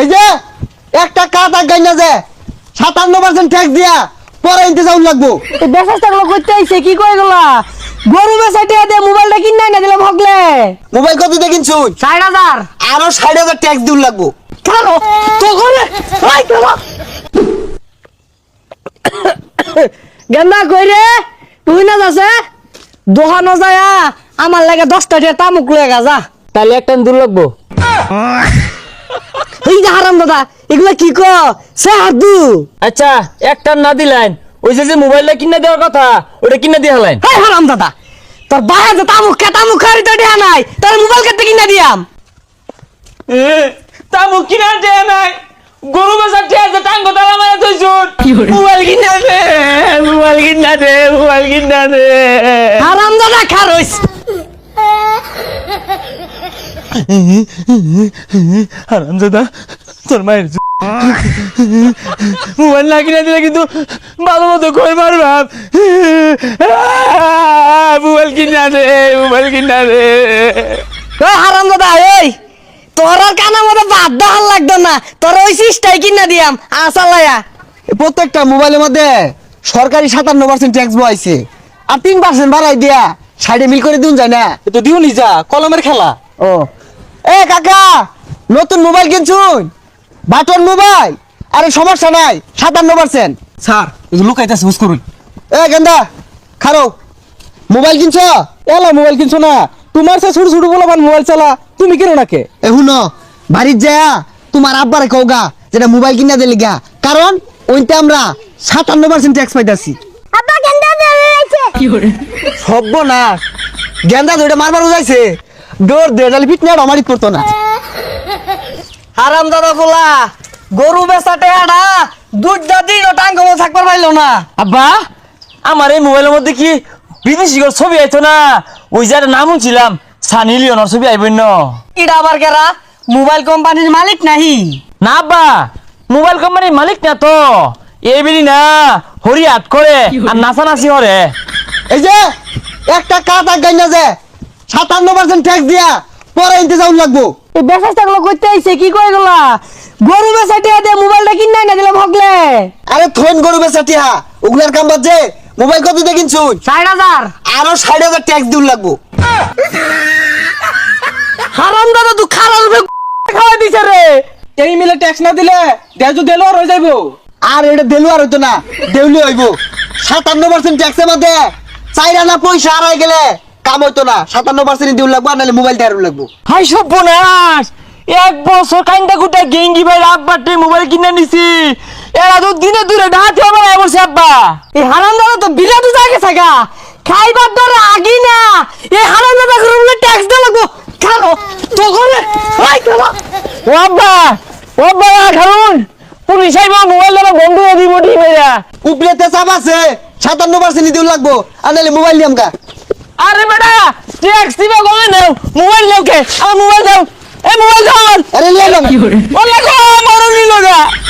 এই যে একটা কাটা গাইনা যে সাতান্ন পার্সেন্ট ট্যাক্স দিয়া পরে ইন্তজাম লাগবো। এই বেসাসটা গুলো করতে আইছে কি কই গলা? গরু বেসাইতে দে মোবাইলটা কিনা না দিলাম হগলে মোবাইল কত দিয়ে কিনছুন ষাট হাজার। আরও ষাট হাজার ট্যাক্স দিউন লাগবো। তো করে কালা গেন্দা কই রে? তুই না যাচ্ছে দোহানো যায়া আমার লাগে দশটা দিয়ে তামুক লয়ে গা যা। তাহলে একটা দূর লাগবো। এই যে হারাম দাদা এগুলা কি ক? সে হাদু আচ্ছা একটা না দিলেন ওই যে যে মোবাইলটা কিনে দেওয়ার কথা ওটা কিনে দিয়ে হলেন। হারাম দাদা তোর বাইরে যে তামুক খা তামুক খারি তো দেয়া নাই তোর মোবাইল কেটে কিনা দিয়াম। তা মুখ কিনা দেয় নাই গরু বেচা ঠিক আছে টাঙ্গ তালা মারা থইছুন মোবাইল কিনা দে মোবাইল কিনা দে মোবাইল কিনা দে। হারাম দাদা খারইস হারাম দাদা তোর মায়ের মোবাইল না কিনে দিলে কিন্তু ভালো মতো কই মারবাম মোবাইল কিনা দে মোবাইল কিনা ওই হারাম দাদা এই তোর আর কানের মধ্যে বাদ দেওয়ার লাগতো না। তোর ওই সিস্টাই কিনা দিয়াম আসালায়া প্রত্যেকটা মোবাইলের মধ্যে সরকারি সাতান্ন পার্সেন্ট ট্যাক্স বয়াইছে আর তিন পার্সেন্ট বাড়াই দিয়া সাইডে মিল করে দিন যায় না। তো দিও নি যা কলমের খেলা। ও এ কাকা নতুন মোবাইল কিনছুন? Button mobile? আরে সমস্যা নাই সাতান্ন পার্সেন্ট। স্যার লুকাইতেছে হুস করুন। এ গেন্দা খারো মোবাইল কিনছ? এলা মোবাইল কিনছো না। তোমার সে ছোট ছোট বলা মোবাইল চালা তুমি কেন নাকে এ হুন বাড়ির যা তোমার আব্বারে কওগা যেটা মোবাইল কিনা দিলে গা কারণ ওইটা আমরা সাতান্ন পার্সেন্ট ট্যাক্স পাইতাছি। আব্বা গেন্দা না গেন্দা ধরে মারবার যাইছে ডোর দে নাহলে ফিট না আমারই করতো না। হারাম দাদা বলা গরু বেচাটে আডা দুধ দাদি টাঙ্গ থাকবার পাইলো না। আব্বা আমার এই মোবাইলের মধ্যে কি বিদেশি গর ছবি আইতো না? ওই যার নাম ছিলাম সানি লিওনার ছবি আইবেন না। কিডা আবার কেরা? মোবাইল কোম্পানির মালিক নাহি। না আব্বা মোবাইল কোম্পানির মালিক না তো। এইবেলি না হরি হাত করে আর নাচানাচি হরে এই যে একটা কাটা গাইনা যে সাতান্ন পার্সেন্ট ট্যাক্স দিয়া পরে ইন্তজাম লাগবো। এই বেচাসটা গুলো করতে আইছে কি কই গলা? গরু বেচাটে দে মোবাইলটা কিনা না দিলাম হগলে আরে থইন গরু বেচা টিহা ওগুলার কাম বাজে মোবাইল কত দিয়ে কিনছুন। ষাট হাজার? আরও ষাট হাজার ট্যাক্স দিউন লাগবো। হারাম দাদা তুই খারাপ খাওয়াই দিছে রে। এই মিলে ট্যাক্স না দিলে তো দেলো রয়ে যাইবো। আর এটা দেলু আর হইতো না দেউলি হইব। সাতান্ন পার্সেন্ট ট্যাক্সের মধ্যে চাইরা না পয়সা হারাই গেলে কাম হইতো না। সাতান্ন পার্সেন্ট দিউন লাগবো আর নাহলে মোবাইল টেয়ার লাগবো। হাই সর্বনাশ! এক বছর কাইন্দা কুটা গেঙ্গি ভাই আব্বাটি মোবাইল কিনে নিছি। এরা তো দিনে দূরে ডাহাতে আমার বসে আব্বা এই তো বিরাট জায়গা থাকা খাইবার ধরে আগি না। এই করে ট্যাক্স দেওয়া লাগবো। খানো তো করে হাই খানো ও আব্বা ও আব্বা খারুন পুলিশ আইব মোবাইল দ্বারা বন্ধ হয়ে দিব ঠিক ভাইয়া উপরেতে চাপ আছে সাতান্ন পার্সেন্ট দিউন লাগবো। আর নাহলে মোবাইল নিয়াম গা। আরে বেটা ট্যাক্স দিবা গমে নাও মোবাইল নাও কে? আমার মোবাইল দাও। এই মোবাইল দাও আরে নিয়ে এলাম ও লাগো আমার নিল গা ট্যাক্স নিবি না